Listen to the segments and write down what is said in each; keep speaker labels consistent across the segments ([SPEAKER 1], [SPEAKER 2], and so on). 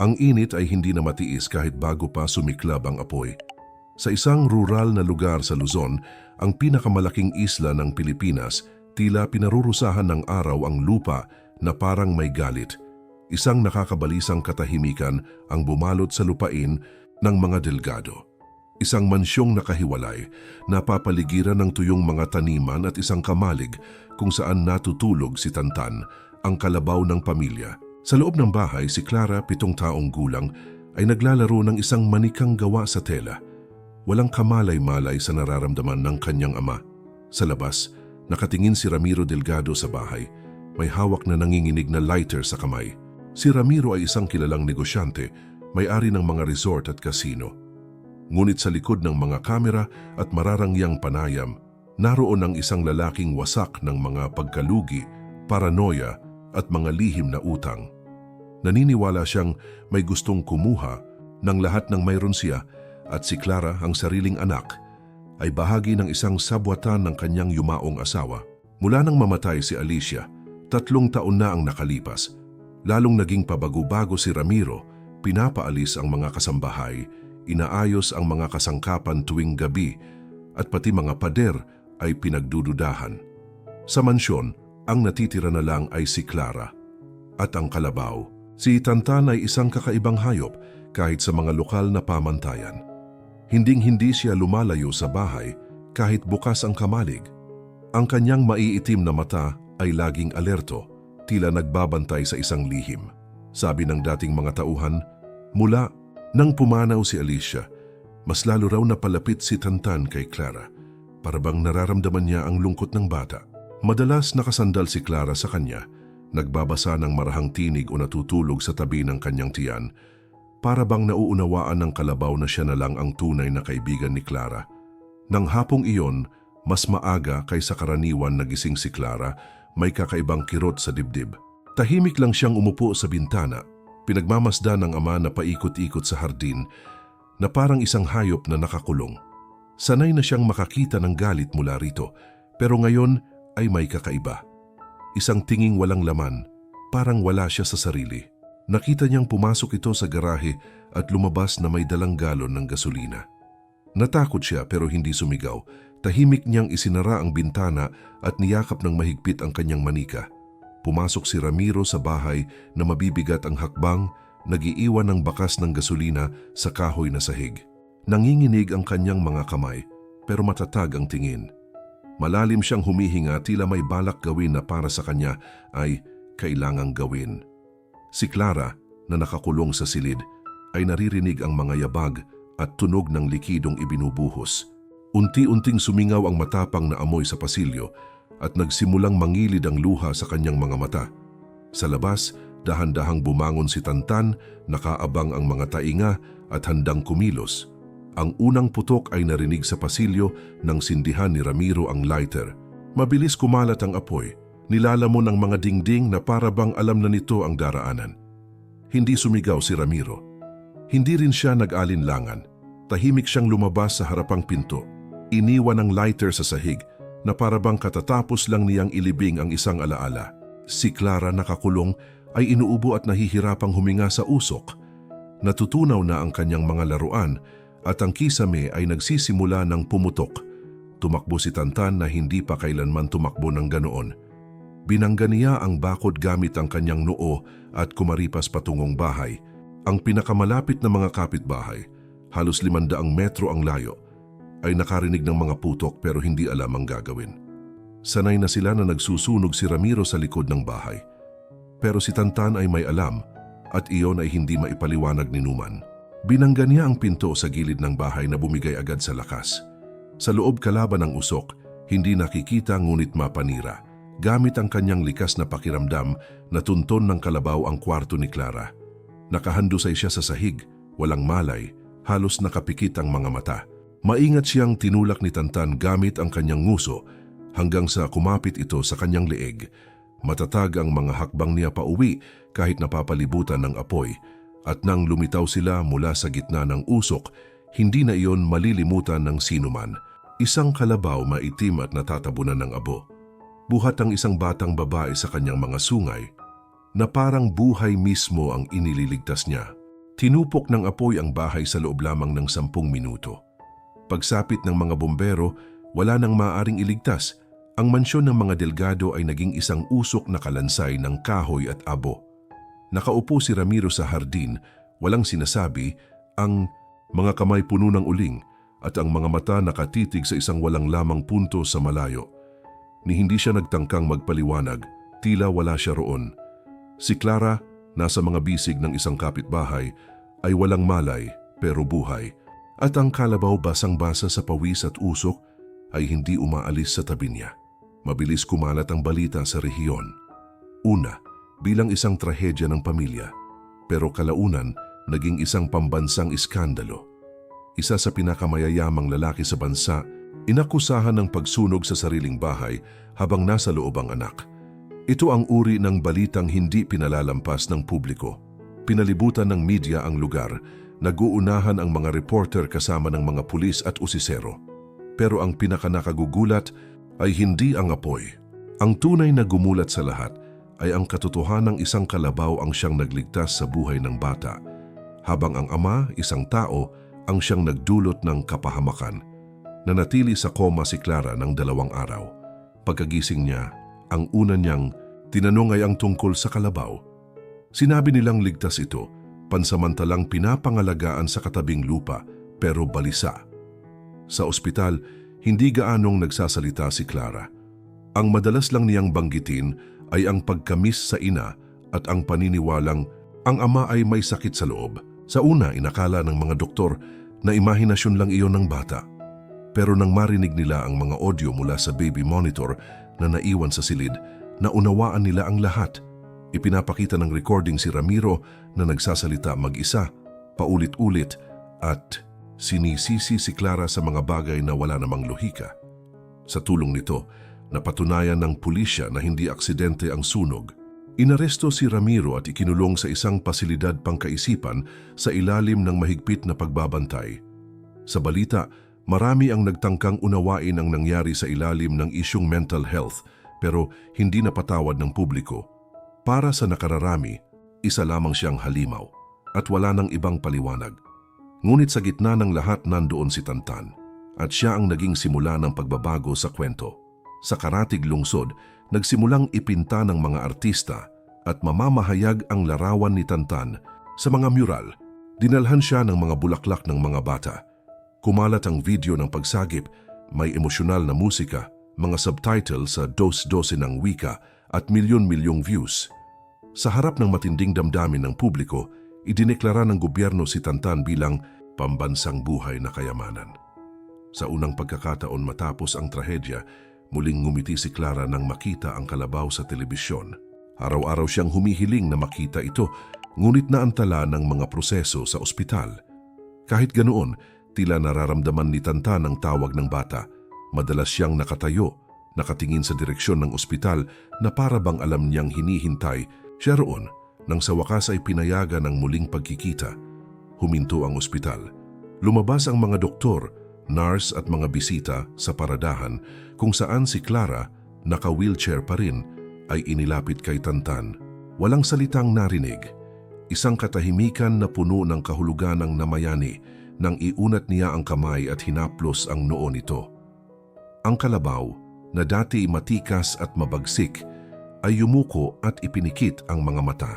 [SPEAKER 1] Ang init ay hindi na matiis kahit bago pa sumiklab ang apoy. Sa isang rural na lugar sa Luzon, ang pinakamalaking isla ng Pilipinas, tila pinarurusahan ng araw ang lupa na parang may galit. Isang nakakabalisang katahimikan ang bumalot sa lupain ng mga delgado. Isang mansyong nakahiwalay, napapaligiran ng tuyong mga taniman at isang kamalig kung saan natutulog si Tantan, ang kalabaw ng pamilya. Sa loob ng bahay, si Clara, pitong taong gulang, ay naglalaro ng isang manikang gawa sa tela. Walang kamalay-malay sa nararamdaman ng kanyang ama. Sa labas, nakatingin si Ramiro Delgado sa bahay. May hawak na nanginginig na lighter sa kamay. Si Ramiro ay isang kilalang negosyante, may-ari ng mga resort at casino. Ngunit sa likod ng mga kamera at mararangyang panayam, naroon ang isang lalaking wasak ng mga pagkalugi, paranoia at mga lihim na utang. Naniniwala siyang may gustong kumuha ng lahat ng mayroon siya at si Clara, ang sariling anak, ay bahagi ng isang sabwatan ng kanyang yumaong asawa. Mula nang mamatay si Alicia, tatlong taon na ang nakalipas. Lalong naging pabago-bago si Ramiro, pinapaalis ang mga kasambahay, inaayos ang mga kasangkapan tuwing gabi, at pati mga pader ay pinagdududahan. Sa mansyon, ang natitira na lang ay si Clara. At ang kalabaw, si Tantan ay isang kakaibang hayop kahit sa mga lokal na pamantayan. Hinding-hindi siya lumalayo sa bahay kahit bukas ang kamalig. Ang kanyang maiitim na mata ay laging alerto, tila nagbabantay sa isang lihim. Sabi ng dating mga tauhan, mula nang pumanaw si Alicia, mas lalo raw napalapit si Tantan kay Clara. Para bang nararamdaman niya ang lungkot ng bata. Madalas nakasandal si Clara sa kanya, nagbabasa ng marahang tinig o natutulog sa tabi ng kanyang tiyan, para bang nauunawaan ng kalabaw na siya na lang ang tunay na kaibigan ni Clara. Nang hapong iyon, mas maaga kaysa karaniwan nagising si Clara, may kakaibang kirot sa dibdib. Tahimik lang siyang umupo sa bintana, pinagmamasdan ng ama na paikot-ikot sa hardin, na parang isang hayop na nakakulong. Sanay na siyang makakita ng galit mula rito, pero ngayon ay may kakaiba. Isang tinging walang laman, parang wala siya sa sarili. Nakita niyang pumasok ito sa garahe at lumabas na may dalang galon ng gasolina. Natakot siya pero hindi sumigaw. Tahimik niyang isinara ang bintana at niyakap ng mahigpit ang kanyang manika. Pumasok si Ramiro sa bahay na mabibigat ang hakbang, nagiiwan ng bakas ng gasolina sa kahoy na sahig. Nanginginig ang kanyang mga kamay, pero matatag ang tingin. Malalim siyang humihinga tila may balak gawin na para sa kanya ay kailangang gawin. Si Clara, na nakakulong sa silid, ay naririnig ang mga yabag at tunog ng likidong ibinubuhos. Unti-unting sumingaw ang matapang na amoy sa pasilyo at nagsimulang mangilid ang luha sa kanyang mga mata. Sa labas, dahan-dahang bumangon si Tantan, nakaabang ang mga tainga at handang kumilos. Ang unang putok ay narinig sa pasilyo nang sindihan ni Ramiro ang lighter. Mabilis kumalat ang apoy, nilalamon ang mga dingding na para bang alam na nito ang daraanan. Hindi sumigaw si Ramiro. Hindi rin siya nag-alinlangan. Tahimik siyang lumabas sa harapang pinto. Iniwan ang lighter sa sahig na para bang katatapos lang niyang ilibing ang isang alaala. Si Clara nakakulong ay inuubo at nahihirapang huminga sa usok. Natutunaw na ang kanyang mga laruan at ang kisame ay nagsisimula ng pumutok. Tumakbo si Tantan na hindi pa kailanman tumakbo ng ganoon. Binangga niya ang bakod gamit ang kanyang noo at kumaripas patungong bahay. Ang pinakamalapit na mga kapitbahay, halos limandaang metro ang layo, ay nakarinig ng mga putok pero hindi alam ang gagawin. Sanay na sila na nagsusunog si Ramiro sa likod ng bahay. Pero si Tantan ay may alam at iyon ay hindi maipaliwanag ni Numan. Binangga niya ang pinto sa gilid ng bahay na bumigay agad sa lakas. Sa loob kalaban ng usok, hindi nakikita ngunit mapanira. Gamit ang kanyang likas na pakiramdam, natunton ng kalabaw ang kwarto ni Clara. Nakahandusay siya sa sahig, walang malay, halos nakapikit ang mga mata. Maingat siyang tinulak ni Tantan gamit ang kanyang nguso hanggang sa kumapit ito sa kanyang leeg. Matatag ang mga hakbang niya pa uwi kahit napapalibutan ng apoy at nang lumitaw sila mula sa gitna ng usok, hindi na iyon malilimutan ng sinuman. Isang kalabaw maitim at natatabunan ng abo. Buhat ang isang batang babae sa kanyang mga sungay na parang buhay mismo ang inililigtas niya. Tinupok ng apoy ang bahay sa loob lamang ng sampung minuto. Pagsapit ng mga bombero, wala nang maaaring iligtas. Ang mansyon ng mga delgado ay naging isang usok na kalansay ng kahoy at abo. Nakaupo si Ramiro sa hardin, walang sinasabi, ang mga kamay puno ng uling at ang mga mata nakatitig sa isang walang lamang punto sa malayo. Ni hindi siya nagtangkang magpaliwanag, tila wala siya roon. Si Clara, nasa mga bisig ng isang kapitbahay, ay walang malay pero buhay. At ang kalabaw basang-basa sa pawis at usok ay hindi umaalis sa tabi niya. Mabilis kumalat ang balita sa rehiyon. Una, bilang isang trahedya ng pamilya, pero kalaunan naging isang pambansang iskandalo. Isa sa pinakamayayamang lalaki sa bansa, inakusahan ng pagsunog sa sariling bahay habang nasa loob ang anak. Ito ang uri ng balitang hindi pinalalampas ng publiko. Pinalibutan ng media ang lugar, naguunahan ang mga reporter kasama ng mga pulis at usisero. Pero ang pinakanakagugulat ay hindi ang apoy. Ang tunay na gumulat sa lahat ay ang katotohanang isang kalabaw ang siyang nagligtas sa buhay ng bata, habang ang ama, isang tao, ang siyang nagdulot ng kapahamakan. Nanatili sa koma si Clara ng dalawang araw. Pagkagising niya, ang una niyang tinanong ay ang tungkol sa kalabaw. Sinabi nilang ligtas ito, pansamantalang pinapangalagaan sa katabing lupa pero balisa. Sa ospital, hindi gaanong nagsasalita si Clara. Ang madalas lang niyang banggitin ay ang pagkamis sa ina at ang paniniwalang ang ama ay may sakit sa loob. Sa una, inakala ng mga doktor na imahinasyon lang iyon ng bata. Pero nang marinig nila ang mga audio mula sa baby monitor na naiwan sa silid, naunawaan nila ang lahat. Ipinapakita ng recording si Ramiro na nagsasalita mag-isa, paulit-ulit at sinisisi si Clara sa mga bagay na wala namang lohika. Sa tulong nito, napatunayan ng pulisya na hindi aksidente ang sunog. Inaresto si Ramiro at ikinulong sa isang pasilidad pangkaisipan sa ilalim ng mahigpit na pagbabantay. Sa balita, marami ang nagtangkang unawain ang nangyari sa ilalim ng isyong mental health pero hindi napatawad ng publiko. Para sa nakararami, isa lamang siyang halimaw at wala nang ibang paliwanag. Ngunit sa gitna ng lahat nandoon si Tantan at siya ang naging simula ng pagbabago sa kwento. Sa Karatig Lungsod, nagsimulang ipinta ng mga artista at mamamahayag ang larawan ni Tantan sa mga mural. Dinalhan siya ng mga bulaklak ng mga bata. Kumalat ang video ng pagsagip, may emosyonal na musika, mga subtitle sa dos-dose ng wika at milyon-milyong views. Sa harap ng matinding damdamin ng publiko, idineklara ng gobyerno si Tantan bilang pambansang buhay na kayamanan. Sa unang pagkakataon matapos ang trahedya, muling ngumiti si Clara nang makita ang kalabaw sa telebisyon. Araw-araw siyang humihiling na makita ito, ngunit naantala ng mga proseso sa ospital. Kahit ganoon, tila nararamdaman ni Tantan ang tawag ng bata. Madalas siyang nakatayo, nakatingin sa direksyon ng ospital na para bang alam niyang hinihintay siya roon nang sa wakas ay pinayagan ng muling pagkikita. Huminto ang ospital. Lumabas ang mga doktor, nurse at mga bisita sa paradahan kung saan si Clara, naka-wheelchair pa rin, ay inilapit kay Tantan. Walang salitang narinig. Isang katahimikan na puno ng kahulugan ng namayani nang iunat niya ang kamay at hinaplos ang noo nito. Ang kalabaw, na dati matikas at mabagsik, ay yumuko at ipinikit ang mga mata.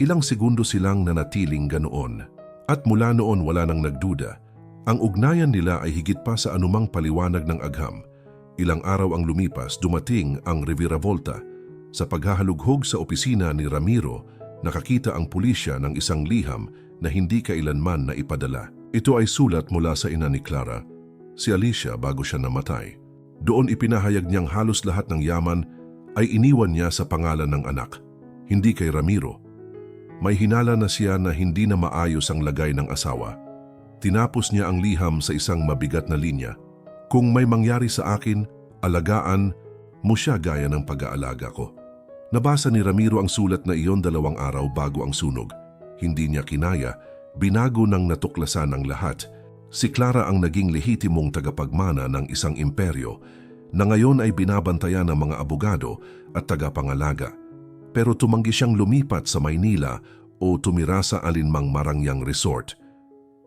[SPEAKER 1] Ilang segundo silang nanatiling ganoon. At mula noon wala nang nagduda. Ang ugnayan nila ay higit pa sa anumang paliwanag ng agham. Ilang araw ang lumipas, dumating ang reviravolta. Sa paghahalughog sa opisina ni Ramiro, nakakita ang pulisya ng isang liham na hindi kailanman na ipadala. Ito ay sulat mula sa ina ni Clara, si Alicia bago siya namatay. Doon ipinahayag niyang halos lahat ng yaman ay iniwan niya sa pangalan ng anak, hindi kay Ramiro. May hinala na siya na hindi na maayos ang lagay ng asawa. Tinapos niya ang liham sa isang mabigat na linya. Kung may mangyari sa akin, alagaan mo siya gaya ng pag-aalaga ko. Nabasa ni Ramiro ang sulat na iyon dalawang araw bago ang sunog. Hindi niya kinaya, binago ng natuklasan ang lahat. Si Clara ang naging lehitimong tagapagmana ng isang imperyo na ngayon ay binabantayan ng mga abogado at tagapangalaga. Pero tumanggi siyang lumipat sa Maynila o tumira sa alinmang marangyang resort.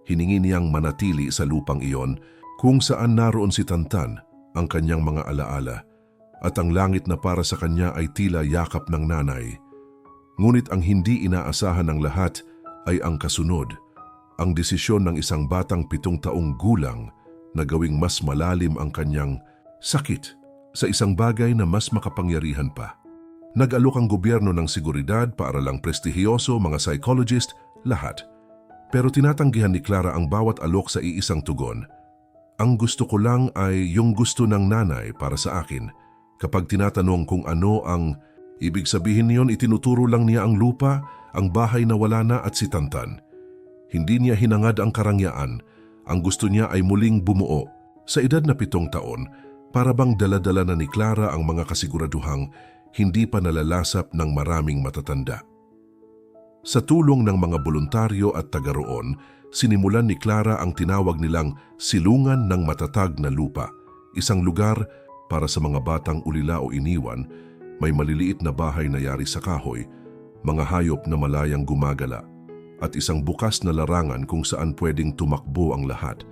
[SPEAKER 1] Hiningi niyang manatili sa lupang iyon kung saan naroon si Tantan ang kanyang mga alaala at ang langit na para sa kanya ay tila yakap ng nanay. Ngunit ang hindi inaasahan ng lahat ay ang kasunod, ang desisyon ng isang batang pitong taong gulang na gawing mas malalim ang kanyang sakit sa isang bagay na mas makapangyarihan pa. Nag-alok ang gobyerno ng seguridad para lang prestihiyoso, mga psychologist, lahat. Pero tinatanggihan ni Clara ang bawat alok sa iisang tugon. Ang gusto ko lang ay yung gusto ng nanay para sa akin. Kapag tinatanong kung ano ang ibig sabihin niyon, itinuturo lang niya ang lupa, ang bahay na wala na at si Tantan. Hindi niya hinangad ang karangyaan. Ang gusto niya ay muling bumuo. Sa edad na pitong taon, para bang daladala na ni Clara ang mga kasiguraduhang hindi pa nalalasap ng maraming matatanda. Sa tulong ng mga voluntaryo at taga sinimulan ni Clara ang tinawag nilang Silungan ng Matatag na Lupa, isang lugar para sa mga batang ulila o iniwan, may maliliit na bahay na yari sa kahoy, mga hayop na malayang gumagala, at isang bukas na larangan kung saan pwedeng tumakbo ang lahat.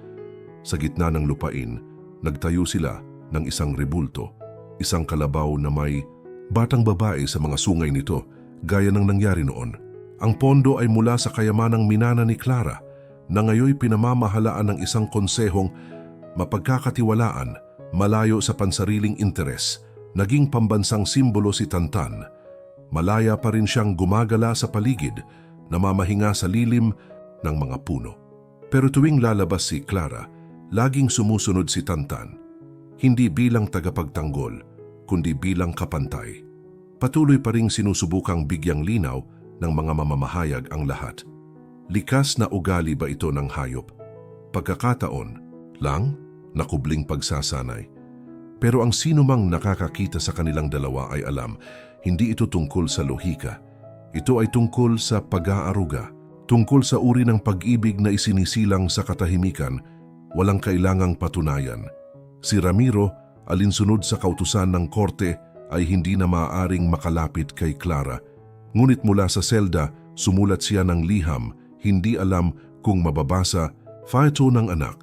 [SPEAKER 1] Sa gitna ng lupain, nagtayo sila ng isang rebulto, isang kalabaw na may batang babae sa mga sungay nito, gaya ng nangyari noon. Ang pondo ay mula sa kayamanang minana ni Clara na ngayoy pinamamahalaan ng isang konsehong mapagkakatiwalaan, malayo sa pansariling interes, naging pambansang simbolo si Tantan. Malaya pa rin siyang gumagala sa paligid, namamahinga sa lilim ng mga puno. Pero tuwing lalabas si Clara, laging sumusunod si Tantan. Hindi bilang tagapagtanggol, kundi bilang kapantay. Patuloy pa ring sinusubukang bigyang linaw ng mga mamamahayag ang lahat. Likas na ugali ba ito ng hayop? Pagkakataon lang na kubling pagsasanay. Pero ang sino mang nakakakita sa kanilang dalawa ay alam, hindi ito tungkol sa lohika. Ito ay tungkol sa pag-aaruga, tungkol sa uri ng pag-ibig na isinisilang sa katahimikan, walang kailangang patunayan. Si Ramiro, alinsunod sa kautusan ng korte, ay hindi na maaaring makalapit kay Clara Ngunit mula sa selda, sumulat siya ng liham, hindi alam kung mababasa, photo ng anak.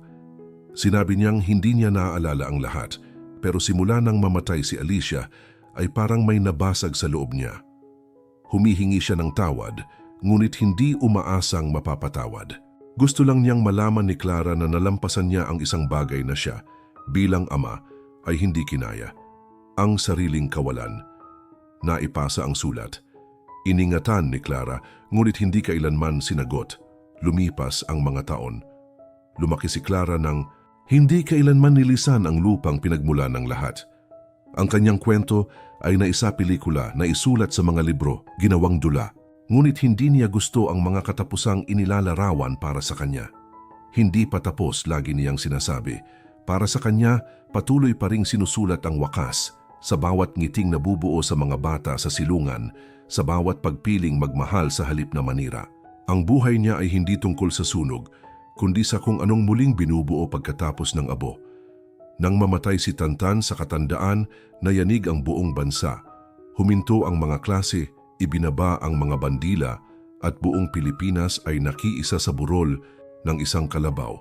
[SPEAKER 1] Sinabi niyang hindi niya naaalala ang lahat, pero simula nang mamatay si Alicia, ay parang may nabasag sa loob niya. Humihingi siya ng tawad, ngunit hindi umaasang mapapatawad. Gusto lang niyang malaman ni Clara na nalampasan niya ang isang bagay na siya, bilang ama, ay hindi kinaya. Ang sariling kawalan. Naipasa ang sulat. Iningatan ni Clara, ngunit hindi kailanman sinagot. Lumipas ang mga taon. Lumaki si Clara ng hindi kailanman nilisan ang lupang pinagmula ng lahat. Ang kanyang kwento ay naisa pelikula na isulat sa mga libro, ginawang dula. Ngunit hindi niya gusto ang mga katapusang inilalarawan para sa kanya. Hindi pa tapos lagi niyang sinasabi. Para sa kanya, patuloy pa ring sinusulat ang wakas sa bawat ngiting nabubuo sa mga bata sa silungan sa bawat pagpiling magmahal sa halip na manira. Ang buhay niya ay hindi tungkol sa sunog, kundi sa kung anong muling binubuo pagkatapos ng abo. Nang mamatay si Tantan sa katandaan, nayanig ang buong bansa. Huminto ang mga klase, ibinaba ang mga bandila, at buong Pilipinas ay nakiisa sa burol ng isang kalabaw.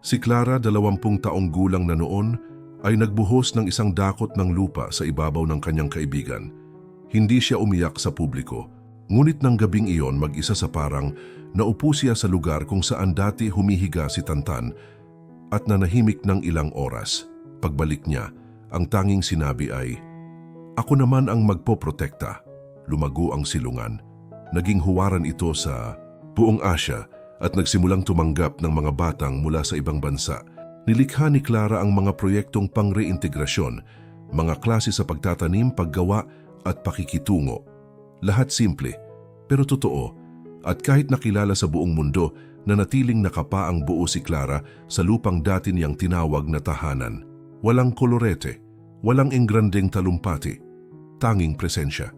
[SPEAKER 1] Si Clara, dalawampung taong gulang na noon, ay nagbuhos ng isang dakot ng lupa sa ibabaw ng kanyang kaibigan – hindi siya umiyak sa publiko, ngunit ng gabing iyon mag-isa sa parang naupo siya sa lugar kung saan dati humihiga si Tantan at nanahimik ng ilang oras. Pagbalik niya, ang tanging sinabi ay, Ako naman ang magpoprotekta. Lumago ang silungan. Naging huwaran ito sa buong Asya at nagsimulang tumanggap ng mga batang mula sa ibang bansa. Nilikha ni Clara ang mga proyektong pang-reintegrasyon, mga klase sa pagtatanim, paggawa at pakikitungo. Lahat simple, pero totoo, at kahit nakilala sa buong mundo na natiling nakapa ang buo si Clara sa lupang dati niyang tinawag na tahanan. Walang kolorete, walang engrandeng talumpati, tanging presensya.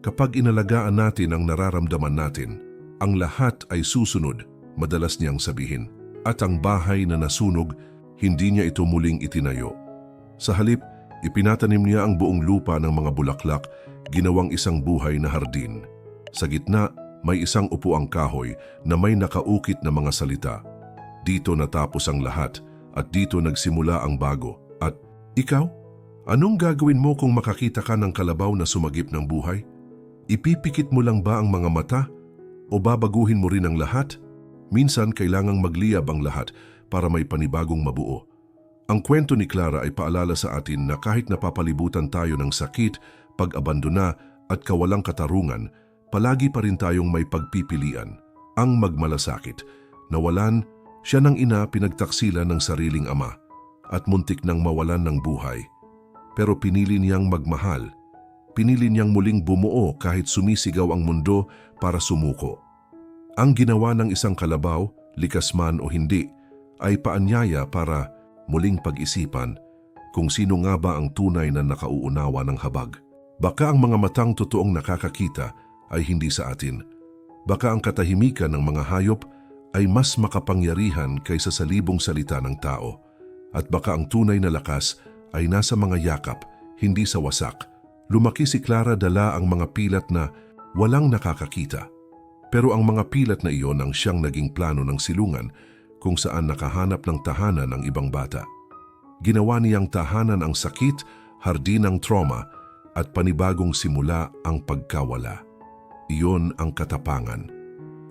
[SPEAKER 1] Kapag inalagaan natin ang nararamdaman natin, ang lahat ay susunod, madalas niyang sabihin. At ang bahay na nasunog, hindi niya ito muling itinayo. Sa halip, Ipinatanim niya ang buong lupa ng mga bulaklak, ginawang isang buhay na hardin. Sa gitna, may isang upuang kahoy na may nakaukit na mga salita. Dito natapos ang lahat at dito nagsimula ang bago. At ikaw? Anong gagawin mo kung makakita ka ng kalabaw na sumagip ng buhay? Ipipikit mo lang ba ang mga mata? O babaguhin mo rin ang lahat? Minsan kailangang magliyab ang lahat para may panibagong mabuo. Ang kwento ni Clara ay paalala sa atin na kahit napapalibutan tayo ng sakit, pag-abandona at kawalang katarungan, palagi pa rin tayong may pagpipilian, ang magmalasakit. Nawalan, siya ng ina pinagtaksilan ng sariling ama at muntik nang mawalan ng buhay. Pero pinili niyang magmahal. Pinili niyang muling bumuo kahit sumisigaw ang mundo para sumuko. Ang ginawa ng isang kalabaw, likas man o hindi, ay paanyaya para muling pag-isipan kung sino nga ba ang tunay na nakauunawa ng habag. Baka ang mga matang totoong nakakakita ay hindi sa atin. Baka ang katahimikan ng mga hayop ay mas makapangyarihan kaysa sa libong salita ng tao. At baka ang tunay na lakas ay nasa mga yakap, hindi sa wasak. Lumaki si Clara dala ang mga pilat na walang nakakakita. Pero ang mga pilat na iyon ang siyang naging plano ng silungan kung saan nakahanap ng tahanan ang ibang bata. Ginawa niyang tahanan ang sakit, hardin ang trauma, at panibagong simula ang pagkawala. Iyon ang katapangan.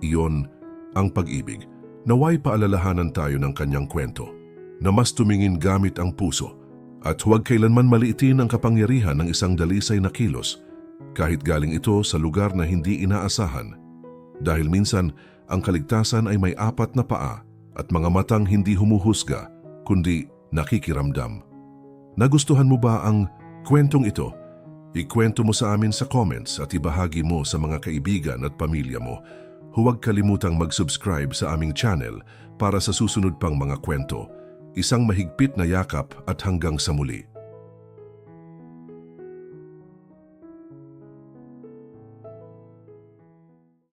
[SPEAKER 1] Iyon ang pag-ibig. Naway paalalahanan tayo ng kanyang kwento na mas tumingin gamit ang puso at huwag kailanman maliitin ang kapangyarihan ng isang dalisay na kilos kahit galing ito sa lugar na hindi inaasahan. Dahil minsan, ang kaligtasan ay may apat na paa at mga matang hindi humuhusga kundi nakikiramdam. Nagustuhan mo ba ang kwentong ito? Ikwento mo sa amin sa comments at ibahagi mo sa mga kaibigan at pamilya mo. Huwag kalimutang mag-subscribe sa aming channel para sa susunod pang mga kwento. Isang mahigpit na yakap at hanggang sa muli.